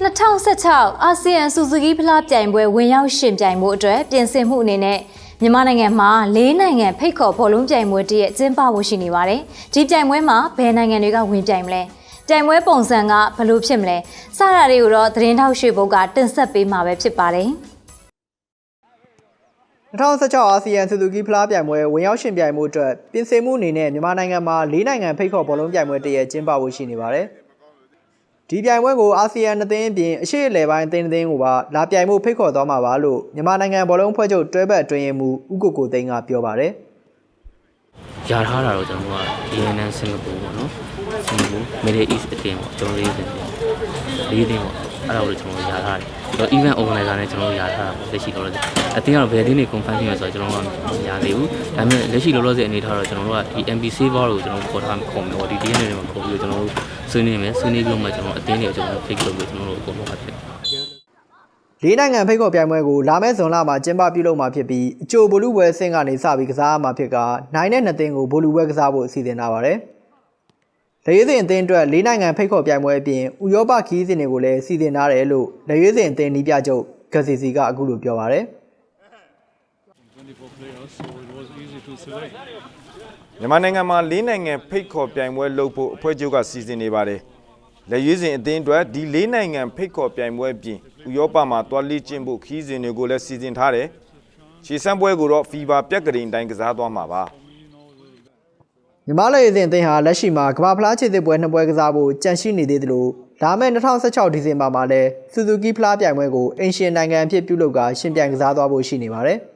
2016အာဆီယံစူဇူကီဖလားပြိုင်ပွဲဝင်ရောက်ရှင်ပြိုင်မှုအတွက်ပြင်ဆင်မှုအနေနဲ့မြန်မာနိုင်ငံမှာ၄နိုင်ငံဖိတ်ခေါ်ဘောလုံးပြိုင်ပွဲတည်းရဲ့ကျင်းပဖို့ရှိနေပါတယ်။ဒီပြိုင်ပွဲမှာဘယ်နိုင်ငံတွေကဝင်ပြိုင်မလဲ။ပြိုင်ပွဲပုံစံကဘယ်လိုဖြစ်မလဲ။စတာတွေကိုတော့သတင်းထောက်ရွှေဘုတ်ကတင်ဆက်ပေးမှာပဲဖြစ်ပါတယ်။2016အာဆီယံစူဇူကီဖလားပြိုင်ပွဲဝင်ရောက်ရှင်ပြိုင်မှုအတွက်ပြင်ဆင်မှုအနေနဲ့မြန်မာနိုင်ငံမှာ၄နိုင်ငံဖိတ်ခေါ်ဘောလုံးပြိုင်ပွဲတည်းရဲ့ကျင်းပဖို့ရှိနေပါတယ်။ ဒီပြိုင်ပွဲကိုအာဆီယံနှစ်သင်းအပြင်အရှေ့အလယ်ပိုင်းအသင်းတစ်သင်းကိုပါလာပြိုင်မှုဖိတ်ခေါ်သွားမှာပါလို့မြန်မာနိုင်ငံဘောလုံးဖွဲ့ချုပ်တွဲဘက်အတွင်းရေးမှူးဦးကိုကိုသိန်းကပြောပါတယ်။ယာထားတာတော့ကျွန်တော်တို့က DNN စင်ကာပူပေါ့နော်စင်ကာပူ Middle East အတင်းပေါ့ကျွန်တော်လေးတင်လေးတင်ပေါ့အဲ့ဒါကိုကျွန်တော်ယာထားတယ်ကျွန်တော် event organizer နဲ့ကျွန်တော်ယာထားတာလက်ရှိတော့အတင်းကတော့ဘယ်တင်းနေ confirm ဖြစ်မှာဆိုတော့ကျွန်တော်ကမရသေးဘူးဒါပေမဲ့လက်ရှိလောလောဆယ်အနေထားတော့ကျွန်တော်တို့ကဒီ MPC bar ကိုကျွန်တော်တို့ခေါ်ထားခေါ်မယ်ပေါ့ဒီ DNA တွေမှာခေါ်ပြီးတော့ကျွန်တော်တို့ ဆွေးနွေးမယ်ဆွေးနွေးပြီးတော့မှကျွန်တော်အတင်းတွေကျွန်တော်တို့ fake လုပ်ပြီးကျွန်တော်တို့အကုန်လုံးဖြစ်လေးနိုင်ငံဖိတ်ခေါ်ပြိုင်ပွဲကိုလာမယ့်ဇွန်လမှာကျင်းပပြုလုပ်မှာဖြစ်ပြီးအကြိုဘိုလူပွဲအဆင့်ကနေစပြီးကစားရမှာဖြစ်ကနိုင်တဲ့နှစ်သင်းကိုဘိုလူပွဲကစားဖို့အစီအစဉ်ထားပါတယ်။လက်ရွေးစင်အသင်းအတွက်လေးနိုင်ငံဖိတ်ခေါ်ပြိုင်ပွဲအပြင်ဥရောပခီးစဉ်တွေကိုလည်းစီစဉ်ထားတယ်လို့လက်ရွေးစင်အသင်းနီးပြချုပ်ဂစီစီကအခုလိုပြောပါတယ်။ မြန်မာနိုင်ငံမှာ၄နိုင်ငံဖိတ်ခေါ်ပြိုင်ပွဲလုပ်ဖို့အဖွဲ့ချုပ်ကစီစဉ်နေပါတယ်။လက်ရွေးစင်အသင်းအတွက်ဒီ၄နိုင်ငံဖိတ်ခေါ်ပြိုင်ပွဲအပြင်ဥရောပမှာတွားလေ့ကျင့်ဖို့ခီးစဉ်တွေကိုလည်းစီစဉ်ထားတယ်။ရှေ့စမ်းပွဲကိုတော့ FIBA ပြက်ကလေးတိုင်းကစားသွားမှာပါ။မြန်မာလက်ရည်စင်အသင်းဟာလက်ရှိမှာကမ္ဘာဖလားခြေစစ်ပွဲနှစ်ပွဲကစားဖို့ကြံရှိနေသေးသလိုလာမယ့်2016ဒီဇင်ဘာမှာလည်းစူဇူကီဖလားပြိုင်ပွဲကိုအင်ရှင်နိုင်ငံအဖြစ်ပြုလုပ်ကရှင်ပြိုင်ကစားသွားဖို့ရှိနေပါတယ်။